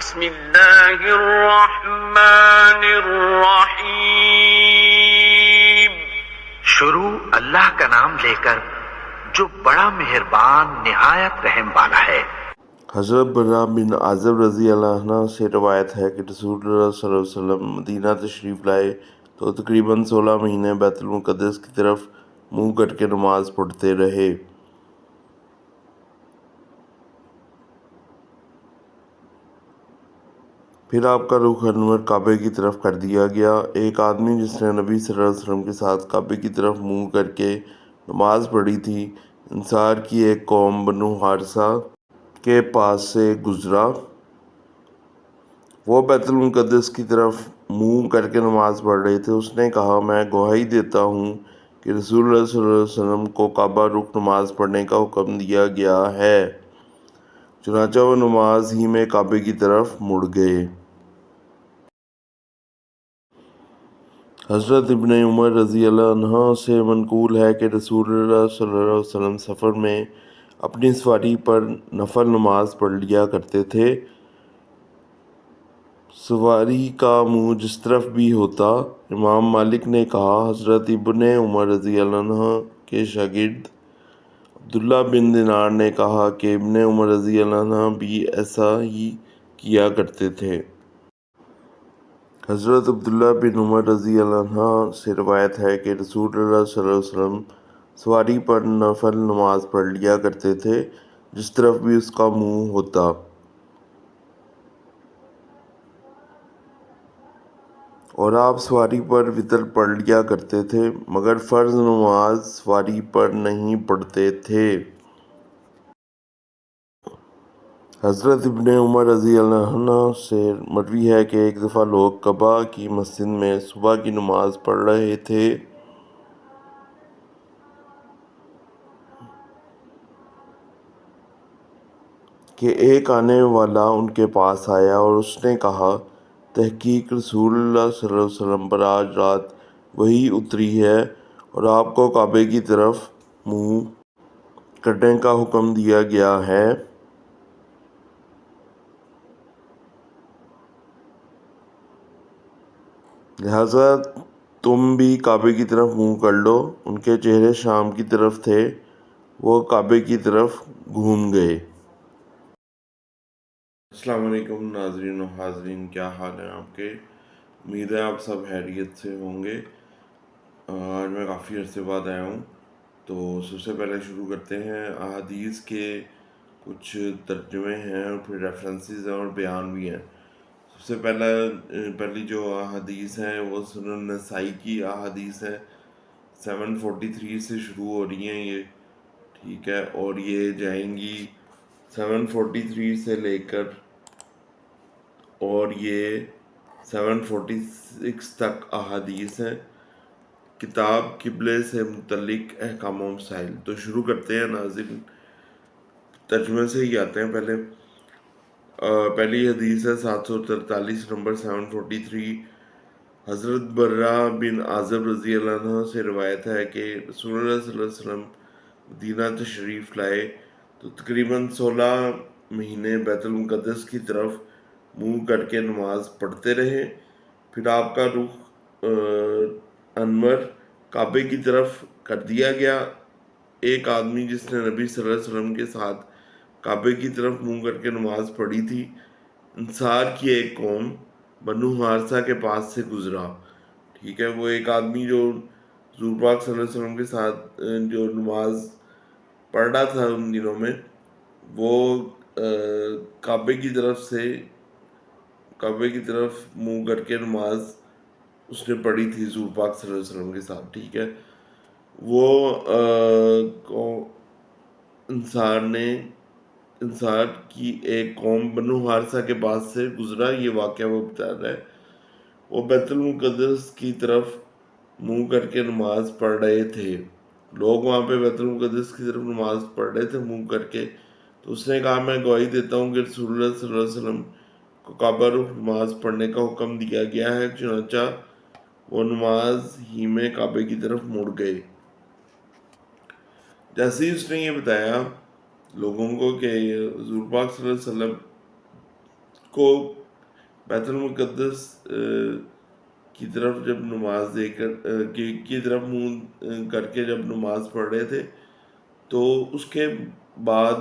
بسم الله الرحمن الرحيم. شروع اللہ کا نام لے کر جو بڑا مہربان نہایت رحم والا ہے۔ حضرت برا بن عازب رضی اللہ عنہ سے روایت ہے کہ رسول اللہ صلی اللہ علیہ وسلم مدینہ تشریف لائے تو تقریباً سولہ مہینے بیت المقدس کی طرف منہ کر کے نماز پڑھتے رہے۔ پھر آپ کا رخ انور کعبے کی طرف کر دیا گیا۔ ایک آدمی جس نے نبی صلی اللہ علیہ وسلم کے ساتھ کعبے کی طرف منہ کر کے نماز پڑھی تھی، انصار کی ایک قوم بنو حارثہ کے پاس سے گزرا۔ وہ بیت المقدس کی طرف منہ کر کے نماز پڑھ رہے تھے۔ اس نے کہا، میں گواہی دیتا ہوں کہ رسول اللہ صلی اللہ علیہ وسلم کو کعبہ رخ نماز پڑھنے کا حکم دیا گیا ہے۔ چنانچہ وہ نماز ہی میں کعبے کی طرف مڑ گئے۔ حضرت ابن عمر رضی اللہ عنہ سے منقول ہے کہ رسول اللہ صلی اللہ علیہ وسلم سفر میں اپنی سواری پر نفل نماز پڑھ لیا کرتے تھے۔ سواری کا منہ جس طرف بھی ہوتا، امام مالک نے کہا، حضرت ابن عمر رضی اللہ عنہ کے شاگرد عبداللہ بن دینار نے کہا کہ ابن عمر رضی اللہ عنہ بھی ایسا ہی کیا کرتے تھے۔ حضرت عبداللہ بن عمر رضی اللہ عنہ سے روایت ہے کہ رسول اللہ صلی اللہ علیہ وسلم سواری پر نفل نماز پڑھ لیا کرتے تھے، جس طرف بھی اس کا منہ ہوتا۔ اور آپ سواری پر وطر پڑھ لیا کرتے تھے، مگر فرض نماز سواری پر نہیں پڑھتے تھے۔ حضرت ابن عمر رضی اللہ عنہ سے مروی ہے کہ ایک دفعہ لوگ کعبہ کی مسجد میں صبح کی نماز پڑھ رہے تھے۔ کہ ایک آنے والا ان کے پاس آیا اور اس نے کہا، تحقیق رسول اللہ صلی اللہ علیہ وسلم پر آج رات وہی اتری ہے اور آپ کو کعبے کی طرف منہ کرنے کا حکم دیا گیا ہے۔ لہذا تم بھی کعبے کی طرف منہ کر لو۔ ان کے چہرے شام کی طرف تھے، وہ کعبے کی طرف گھوم گئے۔ السلام علیکم، ناظرین و حاضرین، کیا حال ہیں آپ کے؟ امید ہے آپ سب حیریت سے ہوں گے۔ آج میں کافی عرصے بعد آیا ہوں۔ تو سب سے پہلے شروع کرتے ہیں۔ احادیث کے کچھ ترجمے ہیں اور پھر ریفرنسز ہیں اور بیان بھی ہیں۔ سب سے پہلا پہلی جو احادیث ہیں، وہ سنن نسائی کی احادیث ہے سیون فورٹی تھری سے شروع ہو رہی ہیں یہ، ٹھیک ہے؟ اور یہ جائیں گی سیون فورٹی تھری سے لے کر، اور یہ سیون فورٹی سکس تک احادیث ہیں۔ کتاب قبلے سے متعلق احکام و مسائل۔ تو شروع کرتے ہیں، ناظرین۔ ترجمے سے ہی آتے ہیں پہلے۔ پہلی حدیث ہے سات سو ترتالیس، نمبر سیون فورٹی تھری۔ حضرت برہ بن عازب رضی اللہ عنہ سے روایت ہے کہ رسول اللہ صلی اللہ علیہ وسلم مدینہ تشریف لائے تو تقریباً سولہ مہینے بیت المقدس کی طرف منہ کر کے نماز پڑھتے رہے۔ پھر آپ کا رخ انور کعبے کی طرف کر دیا گیا۔ ایک آدمی جس نے نبی صلی اللہ علیہ وسلم کے ساتھ کعبے کی طرف منہ کر کے نماز پڑھی تھی۔ انصار کی ایک قوم بنو حارثہ کے پاس سے گزرا۔ ٹھیک ہے، وہ ایک آدمی جو حضور پاک صلی اللہ علیہ وسلم کے ساتھ جو نماز پڑھ رہا تھا ان دنوں میں، وہ کعبے کی طرف سے، کعبے کی طرف منہ کر کے نماز اس نے پڑھی تھی حضور پاک صلی اللہ علیہ وسلم کے ساتھ۔ ٹھیک ہے، وہ انصار نے انصار کی ایک قوم بنو حارثہ کے پاس سے گزرا، یہ واقعہ وہ بتا رہا ہے۔ وہ بیت المقدس کی طرف منہ کر کے نماز پڑھ رہے تھے۔ لوگ وہاں پہ بیت المقدس کی طرف نماز پڑھ رہے تھے، منہ کر کے۔ تو اس نے کہا، میں گواہی دیتا ہوں کہ رسول اللہ صلی اللہ علیہ وسلم کو کعبہ رخ نماز پڑھنے کا حکم دیا گیا ہے، چنانچہ وہ نماز ہی میں کعبے کی طرف مڑ گئے۔ جیسے ہی اس نے یہ بتایا لوگوں کو کہ حضور پاک صلی اللہ علیہ وسلم کو بیت المقدس کی طرف جب نماز دے کر کی طرف منہ کر کے جب نماز پڑھ رہے تھے، تو اس کے بعد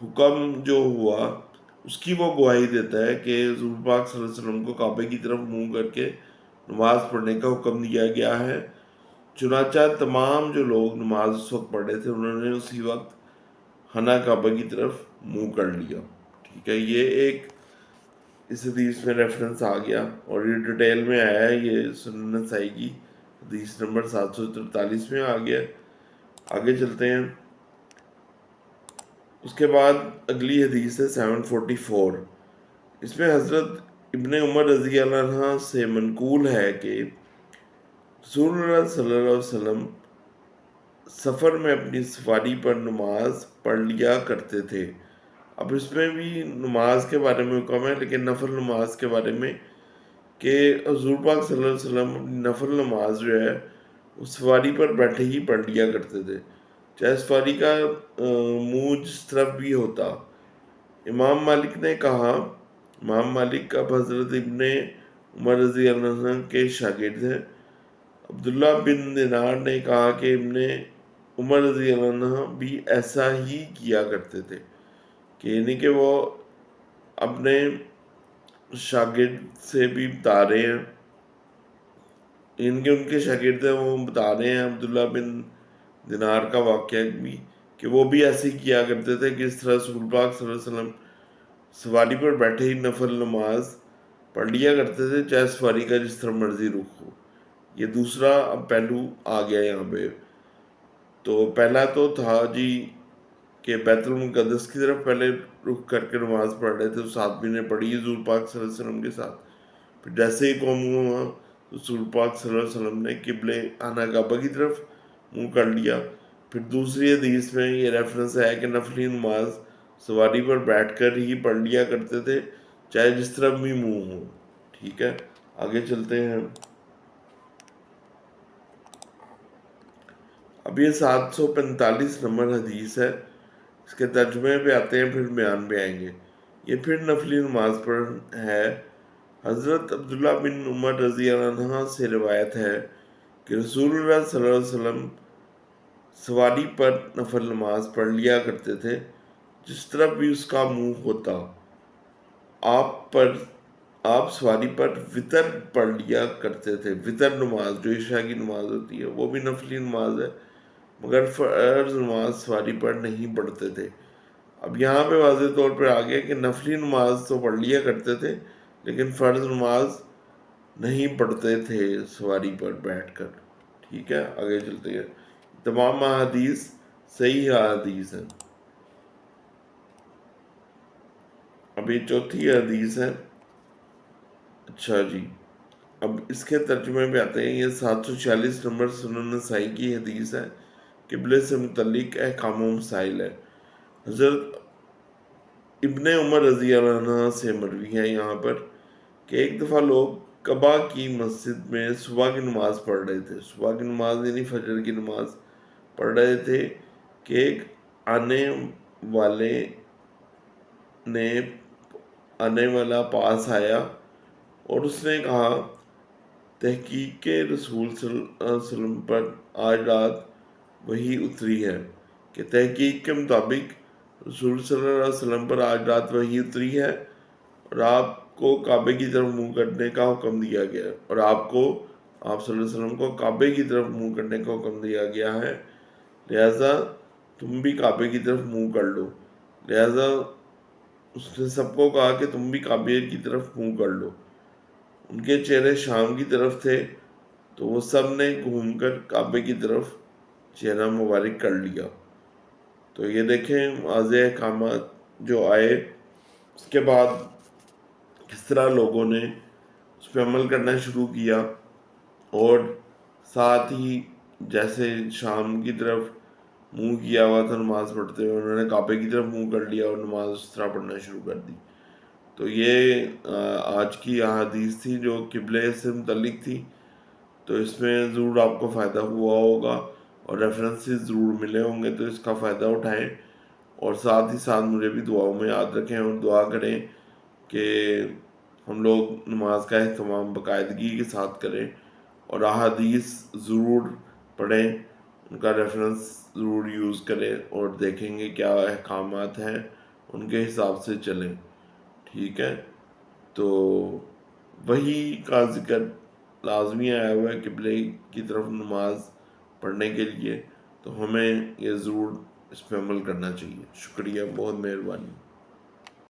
حکم جو ہوا، اس کی وہ گواہی دیتا ہے کہ حضور پاک صلی اللہ علیہ وسلم کو کعبے کی طرف منہ کر کے نماز پڑھنے کا حکم دیا گیا ہے۔ چنانچہ تمام جو لوگ نماز اس وقت پڑھ رہے تھے، انہوں نے اسی وقت حنا کعبہ کی طرف منہ کر لیا۔ ٹھیک ہے، یہ ایک اس حدیث میں ریفرنس آ گیا اور یہ ڈیٹیل میں آیا ہے، یہ سنن سائی کی حدیث نمبر سات سو ترتالیس میں آ گیا۔ آگے چلتے ہیں۔ اس کے بعد اگلی حدیث ہے سیون فورٹی فور اس میں حضرت ابن عمر رضی اللہ عنہ سے منقول ہے کہ رسول اللہ صلی اللہ علیہ وسلم سفر میں اپنی سفاری پر نماز پڑھ لیا کرتے تھے۔ اب اس میں بھی نماز کے بارے میں حکم ہے، لیکن نفل نماز کے بارے میں کہ حضور پاک صلی اللہ علیہ وسلم اپنی نفل نماز جو ہے، اس سواری پر بیٹھے ہی پڑھ لیا کرتے تھے۔ چاہے سفاری کا منہ جس طرف بھی ہوتا۔ امام مالک نے کہا، امام مالک کا حضرت ابن عمر رضی اللہ عنہ کے شاگرد ہیں۔ عبداللہ بن دینار نے کہا کہ ابن عمر رضی اللہ عنہ بھی ایسا ہی کیا کرتے تھے کہ یعنی کہ وہ اپنے شاگرد سے بھی بتا رہے ہیں۔ یعنی ان کے ان کے شاگرد ہیں، وہ بتا رہے ہیں عبداللہ بن دینار کا واقعہ بھی کہ وہ بھی ایسے ہی کیا کرتے تھے کہ اس طرح رسول پاک صلی اللہ علیہ وسلم سواری پر بیٹھے ہی نفل نماز پڑھ لیا کرتے تھے، چاہے سواری کا جس طرح مرضی رخ ہو۔ یہ دوسرا اب پہلو آ گیا یہاں پہ۔ تو پہلا تو تھا جی کہ بیت المقدس کی طرف پہلے رخ کر کے نماز پڑھ رہے تھے اس آدمی نے پڑھی حضور پاک صلی اللہ علیہ وسلم کے ساتھ۔ پھر جیسے ہی قوم ہوا رسول پاک صلی اللہ علیہ وسلم نے قبل آنا کعبہ کی طرف منہ کر لیا۔ پھر دوسری حدیث میں یہ ریفرنس ہے کہ نفلی نماز سواری پر بیٹھ کر ہی پڑھ لیا کرتے تھے، چاہے جس طرف بھی منہ ہو۔ ٹھیک ہے، آگے چلتے ہیں۔ اب یہ سات سو پینتالیس نمبر حدیث ہے۔ اس کے ترجمے پہ آتے ہیں، پھر بیان پہ آئیں گے۔ یہ پھر نفلی نماز پر ہے۔ حضرت عبداللہ بن عمر رضی اللہ عنہ سے روایت ہے کہ رسول اللہ صلی اللہ علیہ وسلم سواری پر نفل نماز پڑھ لیا کرتے تھے۔ جس طرح بھی اس کا منہ ہوتا، آپ پر، آپ سواری پر وطر پڑھ لیا کرتے تھے۔ وطر نماز، جو عشاء کی نماز ہوتی ہے، وہ بھی نفلی نماز ہے۔ مگر فرض نماز سواری پر نہیں پڑھتے تھے۔ اب یہاں پہ واضح طور پر آ گیا کہ نفلی نماز تو پڑھ لیا کرتے تھے، لیکن فرض نماز نہیں پڑھتے تھے سواری پر بیٹھ کر۔ ٹھیک ہے، آگے چلتے ہیں۔ تمام احادیث صحیح احادیث ہیں۔ ابھی چوتھی حدیث ہے اچھا جی اب اس کے ترجمے پہ آتے ہیں۔ یہ سات سو چھیالیس نمبر سنن نسائی کی حدیث ہے۔ قبلے سے متعلق احکام و مسائل ہے۔ حضرت ابن عمر رضی اللہ عنہ سے مروی ہے یہاں پر کہ ایک دفعہ لوگ کبا کی مسجد میں صبح کی نماز پڑھ رہے تھے۔ صبح کی نماز یعنی فجر کی نماز پڑھ رہے تھے کہ ایک آنے والے نے آنے والا پاس آیا اور اس نے کہا، تحقیق کے رسول صلی اللہ علیہ وسلم پر آج رات وہی اتری ہے کہ تحقیق کے مطابق رسول صلی اللہ علیہ وسلم پر آج رات وہی اتری ہے اور آپ کو کعبے کی طرف منہ کرنے کا حکم دیا گیا ہے اور آپ کو آپ صلی اللہ علیہ وسلم کو کعبے کی طرف منہ کرنے کا حکم دیا گیا ہے۔ لہذا تم بھی کعبے کی طرف منہ کر لو۔ لہذا اس نے سب کو کہا کہ تم بھی کعبے کی طرف منہ کر لو۔ ان کے چہرے شام کی طرف تھے تو وہ سب نے گھوم کر کعبے کی طرف جی، چہرہ مبارک کر لیا۔ تو یہ دیکھیں، واضح احکامات جو آئے، اس کے بعد کس طرح لوگوں نے اس پہ عمل کرنا شروع کیا۔ اور ساتھ ہی جیسے شام کی طرف منہ کیا ہوا تھا، نماز پڑھتے ہوئے، انہوں نے کعبے کی طرف منہ کر لیا اور نماز اس طرح پڑھنا شروع کر دی۔ تو یہ آج کی احادیث تھی جو قبلے سے متعلق تھی۔ تو اس میں ضرور آپ کو فائدہ ہوا ہوگا۔ اور ریفرنسز ضرور ملے ہوں گے تو اس کا فائدہ اٹھائیں اور ساتھ ہی ساتھ مجھے بھی دعاؤں میں یاد رکھیں اور دعا کریں کہ ہم لوگ نماز کا اہتمام باقاعدگی کے ساتھ کریں اور احادیث ضرور پڑھیں، ان کا ریفرنس ضرور یوز کریں اور دیکھیں گے کیا احکامات ہیں، ان کے حساب سے چلیں۔ ٹھیک ہے؟ تو وہی کا ذکر لازمی آیا ہوا ہے، قبلے کی طرف نماز پڑھنے کے لیے، تو ہمیں یہ ضرور اس پہ عمل کرنا چاہیے۔ شکریہ، بہت مہربانی۔